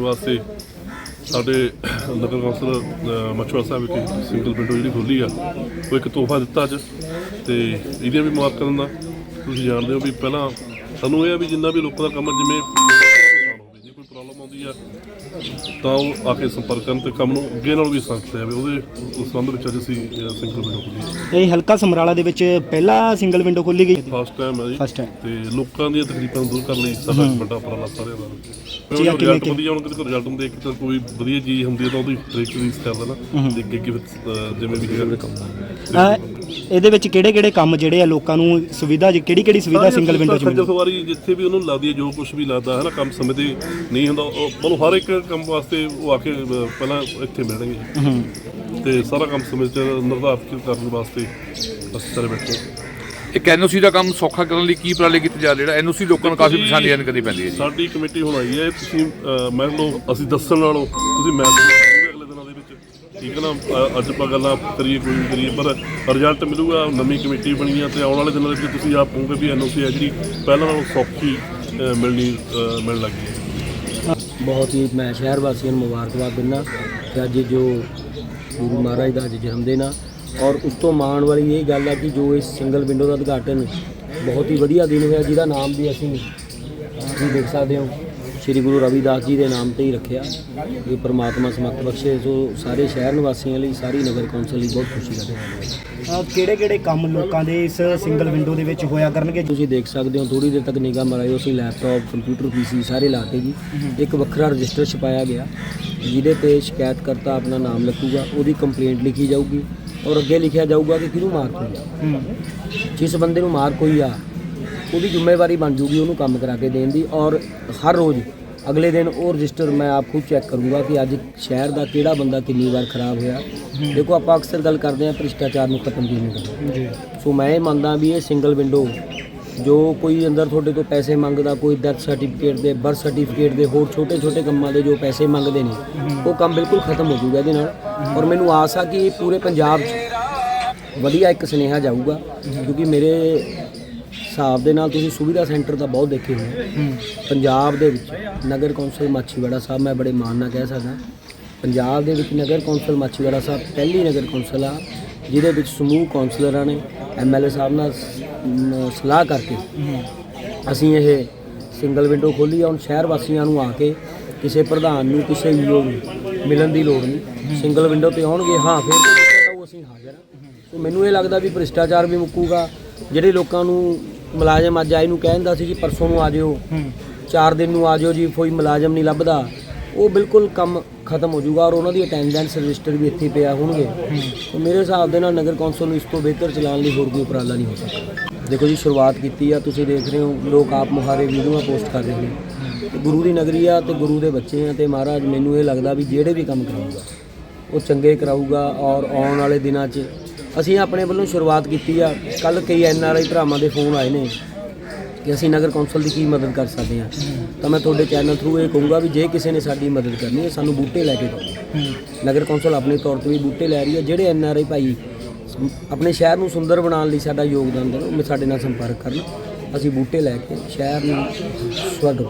ਵਾਸਤੇ ਸਾਡੇ ਨਗਰ ਕੌਂਸਲ ਅ, ਸਾਹਿਬ ਵਿਖੇ ਸਿੰਗਲ ਵਿੰਡੋ ਜਿਹੜੀ ਖੋਲੀ ਆ ਉਹ ਇੱਕ ਤੋਹਫਾ ਦਿੱਤਾ ਅੱਜ ਤੇ ਇਹਦੀਆਂ ਵੀ ਮੁਬਾਰਕਾਂ ਦਿੰਦਾ ਤੁਸੀਂ ਜਾਣਦੇ ਹੋ ਵੀ ਪਹਿਲਾਂ ਸਾਨੂੰ ਇਹ ਆ ਵੀ ਜਿੰਨਾ ਵੀ ਲੋਕਾਂ ਦਾ ਕੰਮ ਜਿਵੇਂ ਪ੍ਰੋਬਲਮ ਆਉਂਦੀ ਆ ਤਾਂ ਉਹ ਆ ਕੇ ਸੰਪਰਕ ਕਰਨ ਤੇ ਕੰਮ ਨੂੰ ਅੱਗੇ ਨਾਲੋਂ ਵੀ ਸੰਖਤ ਹੈ ਵੀ ਉਹਦੇ ਉਸ ਸੰਬੰਧ ਵਿੱਚ ਅੱਜ ਅਸੀਂ ਸਿੰਗਲ ਵਿੰਡੋ ਖੋਲੀ ਇਹ ਹਲਕਾ ਸਮਰਾਲਾ ਦੇ ਵਿੱਚ ਪਹਿਲਾ ਸਿੰਗਲ ਵਿੰਡੋ ਖੋਲੀ ਗਈ? ਫਸਟ ਟਾਈਮ ਹੈ ਜੀ। First time। ਤੇ ਲੋਕਾਂ ਦੀਆਂ ਤਕਲੀਫਾਂ ਨੂੰ ਦੂਰ ਕਰਨ ਲਈ ਸਾਡਾ ਇੱਕ ਵੱਡਾ ਉਪਰਾਲਾ ਸਾਰਿਆਂ ਦਾ। ਜੀ, ਕਿਵੇਂ- ਰਿਜ਼ਲਟ ਵਧੀਆ ਕਿਤੇ ਰਿਜ਼ਲਟ ਹੁੰਦੇ ਇੱਕ ਤਾਂ ਕੋਈ ਵਧੀਆ ਚੀਜ਼ ਹੁੰਦੀ ਹੈ ਤਾਂ ਉਹਦੀ ਟ੍ਰਿਕ ਰੀਸ ਕਰ ਲੈਣਾ। ਤੇ ਅੱਗੇ ਅਹ, ਜਿਵੇਂ ਵੀ ਹੈਗਾ। ਅਹ ਇਹਦੇ ਵਿੱਚ ਕਿਹੜੇ ਕਿਹੜੇ ਕੰਮ ਜਿਹੜੇ ਆ ਲੋਕਾਂ ਨੂੰ ਸੁਵਿਧਾ ਕਿਹੜੀ ਕਿਹੜੀ ਸੁਵਿਧਾ ਸਿੰਗਲ ਵਿੰਡੋ ਚ ਮਿਲਦੀ ਸਵਾਰੀ ਜਿੱਥੇ ਵੀ ਉਹਨੂੰ ਲੱਗਦੀ ਹੈ ਜੋ ਕੁਝ ਵੀ ਲੱਗਦਾ ਹੈ ਨਾ ਕੰਮ ਸਮੇਂ ਤੇ ਨਹੀਂ ਹੁੰਦਾ ਉਹ ਮਤਲਬ ਹਰ ਇੱਕ ਕੰਮ ਵਾਸਤੇ ਉਹ ਆ ਕੇ ਅਹ, ਪਹਿਲਾਂ ਇੱਥੇ ਮਿਲਣਗੇ ਹੂੰ। ਤੇ ਸਾਰਾ ਕੰਮ ਸਮੇਂ ਤੇ ਨਿਰਧਾਰਿਤ ਕਰਨ ਵਾਸਤੇ ਅਸੀਂ ਸਾਰੇ ਬੈਠੇ ਹਾਂ। ਇੱਕ ਐਨਓਸੀ ਦਾ ਕੰਮ ਸੌਖਾ ਕਰਨ ਲਈ ਕੀ ਉਪਰਾਲੇ ਕੀਤੇ ਜਾ ਰਹੇ ਜਿਹੜਾ ਐਨਓਸੀ ਲੋਕਾਂ ਨੂੰ ਕਾਫੀ ਪਰੇਸ਼ਾਨੀ ਆਨ ਕਰਨੀ ਪੈਂਦੀ ਹੈ ਜੀ? ਸਾਡੀ ਕਮੇਟੀ ਹੁਣ ਆਈ ਹੈ ਤੁਸੀਂ ਅਹ, ਮੰਨ ਲਓ ਅਸੀਂ ਦੱਸਣ ਨਾਲੋਂ ਤੁਸੀਂ ਮੈਸੇਜ ਅਗਲੇ ਦਿਨਾਂ ਦੇ ਵਿੱਚ। ਠੀਕ ਹੈ ਨਾ? ਅੱਜ ਆਪਾਂ ਗੱਲਾਂ ਕਰੀਏ ਕੋਈ ਵੀ ਕਰੀਏ ਪਰ ਰਿਜ਼ਲਟ ਮਿਲੂਗਾ ਨਵੀਂ ਕਮੇਟੀ ਬਣੀ ਆ ਤੇ ਆਉਣ ਵਾਲੇ ਦਿਨਾਂ ਦੇ ਵਿੱਚ ਤੁਸੀਂ ਆਪ ਕਹੋਗੇ ਵੀ ਐਨਓਸੀ ਹੈ ਜਿਹੜੀ ਪਹਿਲਾਂ ਨਾਲੋਂ ਸੌਖੀ ਮਿਲਣੀ ਅਹ, ਮਿਲਣ ਲੱਗੀ ਹੈ। ਬਹੁਤ ਹੀ ਮੈਂ ਸ਼ਹਿਰ ਵਾਸੀਆਂ ਨੂੰ ਮੁਬਾਰਕਬਾਦ ਦਿੰਦਾ ਕਿ ਅੱਜ ਜੋ ਗੁਰੂ ਮਹਾਰਾਜ ਦਾ ਅੱਜ ਜਨਮ ਦਿਨ ਆ। ਔਰ ਉਸ ਤੋਂ ਮਾਣ ਵਾਲੀ ਇਹ ਗੱਲ ਆ ਕਿ ਜੋ ਇਸ ਸਿੰਗਲ ਵਿੰਡੋ ਦਾ ਉਦਘਾਟਨ ਬਹੁਤ ਹੀ ਵਧੀਆ ਦਿਨ ਹੋਇਆ, ਜਿਹਦਾ ਨਾਮ ਵੀ ਅਸੀਂ ਤੁਸੀਂ ਦੇਖ ਸਕਦੇ ਹੋ। ਸ੍ਰੀ ਗੁਰੂ ਰਵਿਦਾਸ ਜੀ ਦੇ ਨਾਮ ਤੇ ਹੀ ਰੱਖਿਆ। ਇਹ ਪ੍ਰਮਾਤਮਾ ਸਮੱਤ ਬਖਸ਼ੇ ਸੋ ਸਾਰੇ ਸ਼ਹਿਰ ਨਿਵਾਸੀਆਂ ਲਈ ਸਾਰੀ ਨਗਰ ਕੌਂਸਲ ਲਈ ਬਹੁਤ ਖੁਸ਼ੀ ਦਾ ਦਿਨ ਹੈ। ਕਿਹੜੇ ਕਿਹੜੇ ਕੰਮ ਲੋਕਾਂ ਦੇ ਇਸ ਸਿੰਗਲ ਵਿੰਡੋ ਦੇ ਵਿੱਚ ਹੋਇਆ ਕਰਨਗੇ? ਤੁਸੀਂ ਦੇਖ ਸਕਦੇ ਹੋ ਥੋੜੀ ਦੇਰ ਤੱਕ ਨਿਗਾਹ ਮਰਾਇਓ ਅਸੀਂ ਲੈਪਟਾਪ ਕੰਪਿਊਟਰ ਪੀਸੀ ਸਾਰੇ ਲਾਤੇ ਜੀ। ਇੱਕ ਵੱਖਰਾ ਰਜਿਸਟਰ ਛਪਾਇਆ ਗਿਆ ਜਿਹਦੇ ਤੇ ਸ਼ਿਕਾਇਤਕਰਤਾ ਆਪਣਾ ਨਾਮ ਲਿਖੂਗਾ ਉਹਦੀ ਕੰਪਲੇਂਟ ਲਿਖੀ ਜਾਊਗੀ ਔਰ ਅੱਗੇ ਲਿਖਿਆ ਜਾਊਗਾ ਕਿ ਕਿਹਨੂੰ ਮਾਰ ਹੋਈ ਜਿਸ ਬੰਦੇ ਨੂੰ ਮਾਰ ਕੋਈ ਆ ਉਹਦੀ ਜ਼ਿੰਮੇਵਾਰੀ ਬਣ ਜੂਗੀ ਉਹਨੂੰ ਕੰਮ ਕਰਾ ਕੇ ਦੇਣ ਦੀ ਔਰ ਹਰ ਰੋਜ਼ ਅਗਲੇ ਦਿਨ ਉਹ ਰਜਿਸਟਰ ਮੈਂ ਆਪ ਖੁਦ ਚੈੱਕ ਕਰੂੰਗਾ ਕਿ ਅੱਜ ਸ਼ਹਿਰ ਦਾ ਕਿਹੜਾ ਬੰਦਾ ਕਿੰਨੀ ਵਾਰ ਖਰਾਬ ਹੋਇਆ। ਦੇਖੋ ਆਪਾਂ ਅਕਸਰ ਗੱਲ ਕਰਦੇ ਹਾਂ ਭ੍ਰਿਸ਼ਟਾਚਾਰ ਨੂੰ ਖਤਮ ਕਿਵੇਂ ਕਰਨਾ। ਜੀ। ਸੋ ਮੈਂ ਇਹ ਮੰਨਦਾ ਵੀ ਇਹ ਸਿੰਗਲ ਵਿੰਡੋ ਜੋ ਕੋਈ ਅੰਦਰ ਤੁਹਾਡੇ ਤੋਂ ਪੈਸੇ ਮੰਗਦਾ ਕੋਈ ਡੈਥ ਸਰਟੀਫਿਕੇਟ ਦੇ ਬਰਥ ਸਰਟੀਫਿਕੇਟ ਦੇ ਹੋਰ ਛੋਟੇ ਛੋਟੇ ਕੰਮਾਂ ਦੇ ਜੋ ਪੈਸੇ ਮੰਗਦੇ ਨੇ ਉਹ ਕੰਮ ਬਿਲਕੁਲ ਖਤਮ ਹੋ ਜਾਊਗਾ ਇਹਦੇ ਨਾਲ। ਔਰ ਮੈਨੂੰ ਆਸ ਆ ਕਿ ਇਹ ਪੂਰੇ ਪੰਜਾਬ 'ਚ ਵਧੀਆ ਇੱਕ ਸੁਨੇਹਾ ਜਾਊਗਾ ਕਿਉਂਕਿ ਮੇਰੇ ਹਿਸਾਬ ਦੇ ਨਾਲ ਤੁਸੀਂ ਸੁਵਿਧਾ ਸੈਂਟਰ ਤਾਂ ਬਹੁਤ ਦੇਖੇ ਹੋਣੇ। ਹੂੰ। ਪੰਜਾਬ ਦੇ ਵਿੱਚ ਨਗਰ ਕੌਂਸਲ ਮਾਛੀਵਾੜਾ ਸਾਹਿਬ ਮੈਂ ਬੜੇ ਮਾਣ ਨਾਲ ਕਹਿ ਸਕਦਾ। ਪੰਜਾਬ ਦੇ ਵਿੱਚ ਨਗਰ ਕੌਂਸਲ ਮਾਛੀਵਾੜਾ ਸਾਹਿਬ ਪਹਿਲੀ ਨਗਰ ਕੌਂਸਲ ਆ ਜਿਹਦੇ ਵਿੱਚ ਸਮੂਹ ਕੌਂਸਲਰਾਂ ਨੇ ਐਮਐਲਏ ਸਾਹਿਬ ਨਾਲ ਸਲਾਹ ਕਰਕੇ ਅਸੀਂ ਇਹ ਸਿੰਗਲ ਵਿੰਡੋ ਖੋਲੀ ਆ ਹੁਣ ਸ਼ਹਿਰ ਵਾਸੀਆਂ ਨੂੰ ਆ ਕੇ ਕਿਸੇ ਪ੍ਰਧਾਨ ਨੂੰ ਕਿਸੇ ਯੋਗ ਨੂੰ ਮਿਲਣ ਦੀ ਲੋੜ ਨਹੀਂ। ਸਿੰਗਲ ਵਿੰਡੋ ਤੇ ਆਉਣਗੇ ਹਾਂ ਫਿਰ ਆਊ, ਅਸੀਂ ਹਾਜ਼ਰ ਹਾਂ। ਸੋ ਮੈਨੂੰ ਇਹ ਲੱਗਦਾ ਵੀ ਭ੍ਰਿਸ਼ਟਾਚਾਰ ਵੀ ਮੁੱਕੂਗਾ ਜਿਹੜੇ ਲੋਕਾਂ ਨੂੰ ਮੁਲਾਜ਼ਮ ਅੱਜ ਆਏ ਨੂੰ ਕਹਿੰਦਾ ਸੀ ਜੀ ਪਰਸੋਂ ਨੂੰ ਆ ਜਿਓ। ਹੂੰ। ਚਾਰ ਦਿਨ ਨੂੰ ਆ ਜਿਓ ਜੀ ਕੋਈ ਮੁਲਾਜ਼ਮ ਨਹੀਂ ਲੱਭਦਾ। ਉਹ ਬਿਲਕੁਲ ਕੰਮ ਖਤਮ ਹੋ ਜਾਊਗਾ ਔਰ ਉਹਨਾਂ ਦੀ ਅਟੈਂਡੈਂਸ ਰਜਿਸਟਰ ਵੀ ਇੱਥੇ ਪਿਆ ਹੋਣਗੇ। ਤੇ ਮੇਰੇ ਹਿਸਾਬ ਦੇ ਨਾਲ ਨਗਰ ਕੌਂਸਲ ਨੂੰ ਇਸ ਤੋਂ ਬਿਹਤਰ ਚਲਾਉਣ ਲਈ ਹੋਰ ਕੋਈ ਉਪਰਾਲਾ ਨਹੀਂ ਹੋ ਸਕਦਾ। ਦੇਖੋ ਜੀ ਸ਼ੁਰੂਆਤ ਕੀਤੀ ਆ ਤੁਸੀਂ ਦੇਖ ਰਹੇ ਹੋ ਲੋਕ ਆਪ ਮੁਹਾਰੇ ਵੀਡੀਓਆਂ ਪੋਸਟ ਕਰ ਰਹੇ ਨੇ। ਤੇ ਗੁਰੂ ਦੀ ਨਗਰੀ ਆ ਤੇ ਗੁਰੂ ਦੇ ਬੱਚੇ ਆ ਤੇ ਮਹਾਰਾਜ ਮੈਨੂੰ ਇਹ ਲੱਗਦਾ ਵੀ ਜਿਹੜੇ ਵੀ ਕੰਮ ਕਰਾਊਗਾ ਉਹ ਚੰਗੇ ਕਰਾਊਗਾ ਔਰ ਆਉਣ ਵਾਲੇ ਦਿਨਾਂ 'ਚ ਅਸੀਂ ਆਪਣੇ ਵੱਲੋਂ ਸ਼ੁਰੂਆਤ ਕੀਤੀ ਆ। ਕੱਲ ਕਈ ਐਨ ਆਰ ਆਈ ਭਰਾਵਾਂ ਦੇ ਫੋਨ ਆਏ ਨੇ ਕਿ ਅਸੀਂ ਨਗਰ ਕੌਂਸਲ ਦੀ ਕੀ ਮਦਦ ਕਰ ਸਕਦੇ ਹਾਂ ਤਾਂ ਮੈਂ ਤੁਹਾਡੇ ਚੈਨਲ ਥਰੂ ਇਹ ਕਹੂੰਗਾ ਵੀ ਜੇ ਕਿਸੇ ਨੇ ਸਾਡੀ ਮਦਦ ਕਰਨੀ ਹੈ, ਸਾਨੂੰ ਬੂਟੇ ਲੈ ਕੇ ਦਿਓ। ਨਗਰ ਕੌਂਸਲ ਆਪਣੇ ਤੌਰ ਤੇ ਵੀ ਬੂਟੇ ਲੈ ਰਹੀ ਹੈ। ਜਿਹੜੇ ਐਨ ਆਰ ਆਈ ਭਾਈ ਆਪਣੇ ਸ਼ਹਿਰ ਨੂੰ ਸੁੰਦਰ ਬਣਾਉਣ ਲਈ ਸਾਡਾ ਯੋਗਦਾਨ ਦੇਣ, ਉਹ ਸਾਡੇ ਨਾਲ ਸੰਪਰਕ ਕਰਨ। ਅਸੀਂ ਬੂਟੇ ਲੈ ਕੇ ਸ਼ਹਿਰ ਨੂੰ ਸਵਰਗ